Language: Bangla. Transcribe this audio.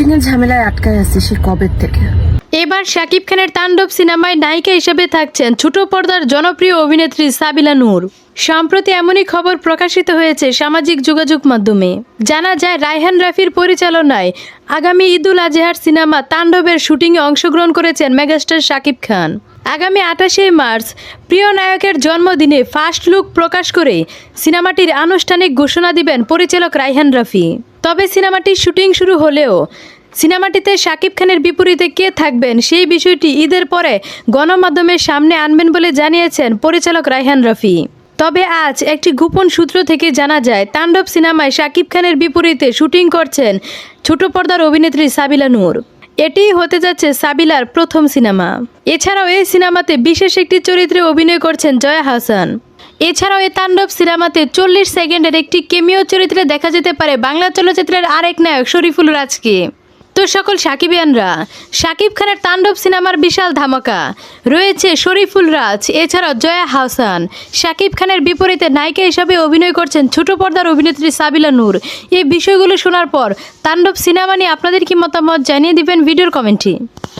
শুটিং এর ঝামেলায় আটকায় আছে সে কবে থেকে? এবার শাকিব খানের তাণ্ডব সিনেমায় নায়িকা হিসেবে থাকছেন ছোট পর্দার জনপ্রিয় অভিনেত্রী সাবিলা নূর। সম্প্রতি এমনই খবর প্রকাশিত হয়েছে সামাজিক যোগাযোগ মাধ্যমে। জানা যায়, রায়হান রাফির পরিচালনায় আগামী ঈদুল আজহার সিনেমা তাণ্ডবের শুটিংয়ে অংশগ্রহণ করেছেন মেগাস্টার শাকিব খান। আগামী আঠাশে মার্চ, প্রিয় নায়কের জন্মদিনে ফার্স্ট লুক প্রকাশ করে সিনেমাটির আনুষ্ঠানিক ঘোষণা দিবেন পরিচালক রায়হান রাফি। তবে সিনেমাটির শুটিং শুরু হলেও সিনেমাটিতে শাকিব খানের বিপরীতে কে থাকবেন সেই বিষয়টি ঈদের পরে গণমাধ্যমের সামনে আনবেন বলে জানিয়েছেন পরিচালক রায়হান রফি। তবে আজ একটি গোপন সূত্র থেকে জানা যায়, তাণ্ডব সিনেমায় শাকিব খানের বিপরীতে শুটিং করছেন ছোট পর্দার অভিনেত্রী সাবিলা নূর। এটিই হতে যাচ্ছে সাবিলার প্রথম সিনেমা। এছাড়াও এই সিনেমাতে বিশেষ একটি চরিত্রে অভিনয় করছেন জয়া হাসান। এছাড়াও এই তাণ্ডব সিনেমাতে চল্লিশ সেকেন্ডের একটি কেমিও চরিত্রে দেখা যেতে পারে বাংলা চলচ্চিত্রের আরেক নায়ক শরীফুল রাজকে। তো সকল সাকিবিয়ানরা, সাকিব খানের তাণ্ডব সিনেমার বিশাল ধামাকা রয়েছে শরীফুল রাজ, এছাড়াও জয়া হাসান। সাকিব খানের বিপরীতে নায়িকা হিসাবে অভিনয় করছেন ছোট পর্দার অভিনেত্রী সাবিলা নূর। এই বিষয়গুলো শোনার পর তাণ্ডব সিনেমা নিয়ে আপনাদের কি মতামত জানিয়ে দিবেন ভিডিওর কমেন্টে।